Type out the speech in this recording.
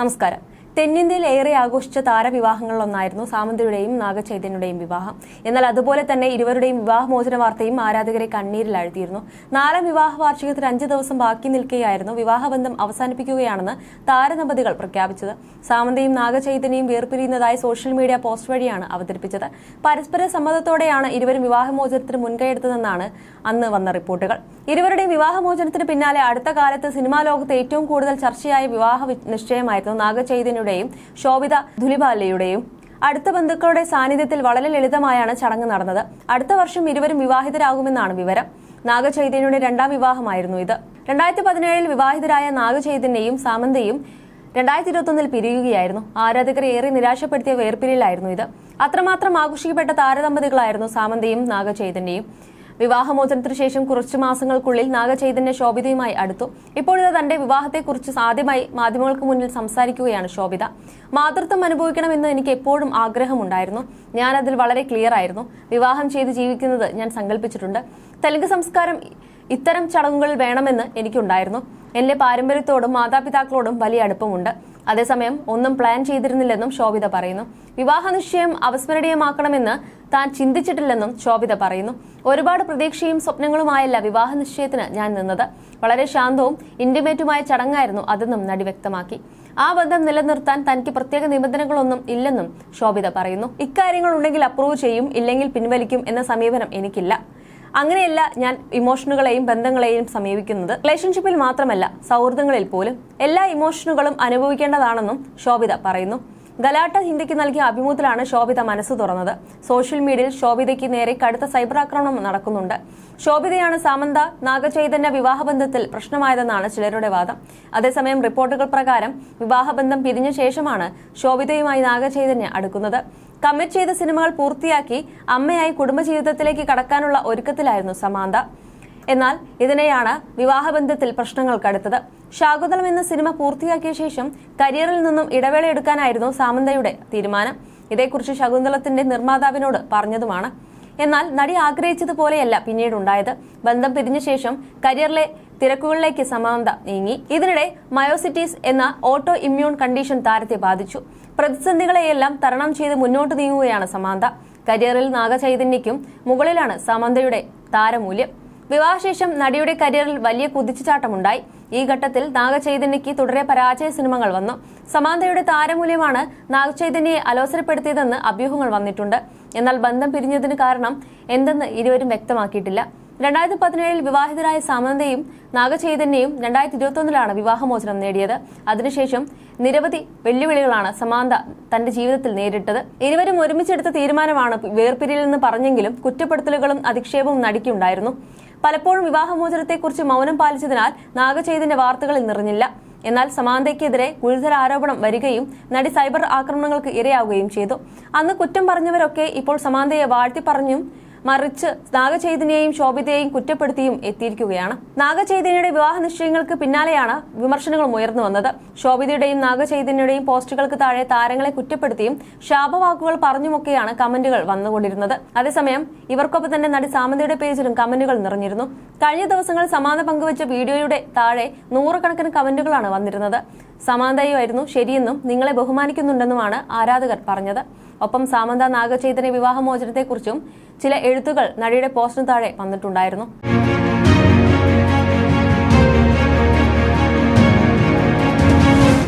നമസ്കാരം. തെന്നിന്ത്യയിൽ ഏറെ ആഘോഷിച്ച താരവിവാഹങ്ങളിലൊന്നായിരുന്നു സാമന്തയുടെയും നാഗചൈതന്യയുടെയും വിവാഹം. എന്നാൽ അതുപോലെ തന്നെ ഇരുവരുടെയും വിവാഹമോചന വാർത്തയും ആരാധകരെ കണ്ണീരിലാഴ്ത്തിയിരുന്നു നാലാം വിവാഹ വാർഷികത്തിൽ അഞ്ച് ദിവസം ബാക്കി നിൽക്കുകയായിരുന്നു വിവാഹബന്ധം അവസാനിപ്പിക്കുകയാണെന്ന് താരദമ്പതികൾ പ്രഖ്യാപിച്ചത്. സാമന്തയും നാഗചൈതന്യയും വേർപിരിയുന്നതായി സോഷ്യൽ മീഡിയ പോസ്റ്റ് വഴിയാണ് അവതരിപ്പിച്ചത്. പരസ്പര സമ്മതത്തോടെയാണ് ഇരുവരും വിവാഹമോചനത്തിന് മുൻകൈയെടുത്തതെന്നാണ് അന്ന് വന്ന റിപ്പോർട്ടുകൾ. ഇരുവരുടെയും വിവാഹമോചനത്തിന് പിന്നാലെ അടുത്ത കാലത്ത് സിനിമാ ലോകത്ത് ഏറ്റവും കൂടുതൽ ചർച്ചയായ വിവാഹ നിശ്ചയമായിരുന്നു നിശ്ചയമായിരുന്നു നാഗചൈതന്യയുടെയും ശോഭിത ധുലിബാലയുടെയും അടുത്ത ബന്ധുക്കളുടെ സാന്നിധ്യത്തിൽ വളരെ ലളിതമായാണ് ചടങ്ങ് നടന്നത്. അടുത്ത വർഷം ഇരുവരും വിവാഹിതരാകുമെന്നാണ് വിവരം. നാഗചൈതന്യയുടെ രണ്ടാം വിവാഹമായിരുന്നു ഇത്. രണ്ടായിരത്തി പതിനേഴിൽ വിവാഹിതരായ നാഗചൈതന്യയും സാമന്തയും രണ്ടായിരത്തി ഇരുപത്തൊന്നിൽ പിരിയുകയായിരുന്നു. ആരാധകർ ഏറെ നിരാശപ്പെടുത്തിയ വേർപിരിയിലായിരുന്നു ഇത്. അത്രമാത്രം ആഘോഷിക്കപ്പെട്ട താരദമ്പതികളായിരുന്നു സാമന്തയും നാഗചൈതന്യയും. വിവാഹമോചനത്തിനു ശേഷം കുറച്ചു മാസങ്ങൾക്കുള്ളിൽ നാഗചൈതന്യ ശോഭിതയുമായി അടുത്തു. ഇപ്പോഴത്തെ തന്റെ വിവാഹത്തെക്കുറിച്ച് ആദ്യമായി മാധ്യമങ്ങൾക്ക് മുന്നിൽ സംസാരിക്കുകയാണ് ശോഭിത. മാതൃത്വം അനുഭവിക്കണമെന്ന് എനിക്ക് എപ്പോഴും ആഗ്രഹമുണ്ടായിരുന്നു. ഞാൻ അതിൽ വളരെ ക്ലിയർ ആയിരുന്നു. വിവാഹം ചെയ്ത് ജീവിക്കുന്നത് ഞാൻ സങ്കല്പിച്ചിട്ടുണ്ട് തെലുങ്ക് സംസ്കാരം ഇത്തരം ചടങ്ങുകൾ വേണമെന്ന് എനിക്കുണ്ടായിരുന്നു. എന്റെ പാരമ്പര്യത്തോടും മാതാപിതാക്കളോടും വലിയ അടുപ്പമുണ്ട്. അതേസമയം ഒന്നും പ്ലാൻ ചെയ്തിരുന്നില്ലെന്നും ശോഭിത പറയുന്നു. വിവാഹ നിശ്ചയം അവസ്മരണീയമാക്കണമെന്ന് താൻ ചിന്തിച്ചിട്ടില്ലെന്നും ശോഭിത പറയുന്നു. ഒരുപാട് പ്രതീക്ഷയും സ്വപ്നങ്ങളുമായല്ല വിവാഹ നിശ്ചയത്തിന് ഞാൻ നിന്നത്. വളരെ ശാന്തവും ഇന്റിമേറ്റുമായ ചടങ്ങായിരുന്നു അതെന്നും നടി വ്യക്തമാക്കി. ആ ബന്ധം നിലനിർത്താൻ തനിക്ക് പ്രത്യേക നിബന്ധനകളൊന്നും ഇല്ലെന്നും ശോഭിത പറയുന്നു. ഇക്കാര്യങ്ങൾ ഉണ്ടെങ്കിൽ അപ്രൂവ് ചെയ്യും ഇല്ലെങ്കിൽ പിൻവലിക്കും എന്ന സമീപനം എനിക്കില്ല. അങ്ങനെയല്ല ഞാൻ ഇമോഷനുകളെയും ബന്ധങ്ങളെയും സമീപിക്കുന്നത്. റിലേഷൻഷിപ്പിൽ മാത്രമല്ല സൗഹൃദങ്ങളിൽ പോലും എല്ലാ ഇമോഷനുകളും അനുഭവിക്കേണ്ടതാണെന്നും ശോഭിത പറയുന്നു. ഗലാട്ട ഹിന്ദിക്ക് നൽകിയ അഭിമുഖത്തിലാണ് ശോഭിത മനസ്സ് തുറന്നത്. സോഷ്യൽ മീഡിയയിൽ ശോഭിതയ്ക്ക് നേരെ കടുത്ത സൈബർ ആക്രമണം നടക്കുന്നുണ്ട്. ശോഭിതയാണ് സാമന്ത നാഗചൈതന്യ വിവാഹബന്ധത്തിൽ പ്രശ്നമായതെന്നാണ് ചിലരുടെ വാദം. അതേസമയം റിപ്പോർട്ടുകൾ പ്രകാരം വിവാഹബന്ധം പിരിഞ്ഞ ശേഷമാണ് ശോഭിതയുമായി നാഗചൈതന്യ അടുക്കുന്നത്. കമ്മിറ്റ് ചെയ്ത സിനിമകൾ പൂർത്തിയാക്കി അമ്മയായി കുടുംബജീവിതത്തിലേക്ക് കടക്കാനുള്ള ഒരുക്കത്തിലായിരുന്നു സമാന്ത. എന്നാൽ ഇതിനെയാണ് വിവാഹബന്ധത്തിൽ പ്രശ്നങ്ങൾ കടുത്തത് ശാകുന്തളം എന്ന സിനിമ പൂർത്തിയാക്കിയ ശേഷം കരിയറിൽ നിന്നും ഇടവേള എടുക്കാനായിരുന്നു സാമന്തയുടെ തീരുമാനം. ഇതേക്കുറിച്ച് ശകുന്തളത്തിന്റെ നിർമ്മാതാവിനോട് പറഞ്ഞതുമാണ്. എന്നാൽ നടി ആഗ്രഹിച്ചതുപോലെയല്ല പിന്നീടുണ്ടായത്. ബന്ധം പിരിഞ്ഞ ശേഷം കരിയറിലെ തിരക്കുകളിലേക്ക് സമാന്ത നീങ്ങി. ഇതിനിടെ മയോസിറ്റീസ് എന്ന ഓട്ടോ ഇമ്മ്യൂൺ കണ്ടീഷൻ താരത്തെ ബാധിച്ചു. പ്രതിസന്ധികളെയെല്ലാം തരണം ചെയ്ത് മുന്നോട്ട് നീങ്ങുകയാണ് സമാന്ത. കരിയറിൽ നാഗചൈതന്യയ്ക്കും മുകളിലാണ് സമാന്തയുടെ താരമൂല്യം. വിവാഹശേഷം നടിയുടെ കരിയറിൽ വലിയ കുതിച്ചുചാട്ടമുണ്ടായി. ഈ ഘട്ടത്തിൽ നാഗചൈതന്യയ്ക്ക് തുടരെ പരാജയ സിനിമകൾ വന്നു. സമാന്തയുടെ താരമൂല്യമാണ് നാഗചൈതന്യയെ അലോസരപ്പെടുത്തിയതെന്ന് അഭ്യൂഹങ്ങൾ വന്നിട്ടുണ്ട്. എന്നാൽ ബന്ധം പിരിഞ്ഞതിന് കാരണം എന്തെന്ന് ഇരുവരും വ്യക്തമാക്കിയിട്ടില്ല. രണ്ടായിരത്തി പതിനേഴിൽ വിവാഹിതരായ സമാന്തയും നാഗചൈതന്യയും രണ്ടായിരത്തി ഇരുപത്തൊന്നിലാണ് വിവാഹമോചനം നേടിയത്. അതിനുശേഷം നിരവധി വെല്ലുവിളികളാണ് സമാന്ത തന്റെ ജീവിതത്തിൽ നേരിട്ടത്. ഇരുവരും ഒരുമിച്ചെടുത്ത തീരുമാനമാണ് വേർപിരിയലെന്ന് പറഞ്ഞെങ്കിലും കുറ്റപ്പെടുത്തലുകളും അധിക്ഷേപവും നടിക്കുണ്ടായിരുന്നു. പലപ്പോഴും വിവാഹമോചനത്തെക്കുറിച്ച് മൗനം പാലിച്ചതിനാൽ നാഗചൈതന്റെ വാർത്തകളിൽ നിറഞ്ഞില്ല. എന്നാൽ സമാന്തയ്ക്കെതിരെ ഗുരുതര ആരോപണം വരികയും നടി സൈബർ ആക്രമണങ്ങൾക്ക് ഇരയാവുകയും ചെയ്തു. അന്ന് കുറ്റം പറഞ്ഞവരൊക്കെ ഇപ്പോൾ സമാന്തയെ വാഴ്ത്തി പറഞ്ഞും മറിച്ച് നാഗചൈതന്യയും ശോഭിതയെയും കുറ്റപ്പെടുത്തിയും എത്തിയിരിക്കുകയാണ്. നാഗചൈതന്യയുടെ വിവാഹ നിശ്ചയങ്ങൾക്ക് പിന്നാലെയാണ് വിമർശനങ്ങളും ഉയർന്നു വന്നത്. ശോഭിതയുടെയും നാഗചൈതന്യയുടെയും പോസ്റ്റുകൾക്ക് താഴെ താരങ്ങളെ കുറ്റപ്പെടുത്തിയും ശാപവാക്കുകൾ പറഞ്ഞുമൊക്കെയാണ് കമന്റുകൾ വന്നുകൊണ്ടിരുന്നത്. അതേസമയം ഇവർക്കൊപ്പം തന്നെ നടി സാമന്തയുടെ പേജിലും കമന്റുകൾ നിറഞ്ഞിരുന്നു. കഴിഞ്ഞ ദിവസങ്ങൾ സമാന പങ്കുവച്ച വീഡിയോയുടെ താഴെ നൂറുകണക്കിന് കമന്റുകളാണ് വന്നിരുന്നത്. സമാന്തയുമായിരുന്നു ശരിയെന്നും നിങ്ങളെ ബഹുമാനിക്കുന്നുണ്ടെന്നുമാണ് ആരാധകർ പറഞ്ഞത്. ഒപ്പം സാമന്ത നാഗചൈതന്യ വിവാഹമോചനത്തെക്കുറിച്ചും ചില എഴുത്തുകൾ നടിയുടെ പോസ്റ്റിന് താഴെ വന്നിട്ടുണ്ടായിരുന്നു.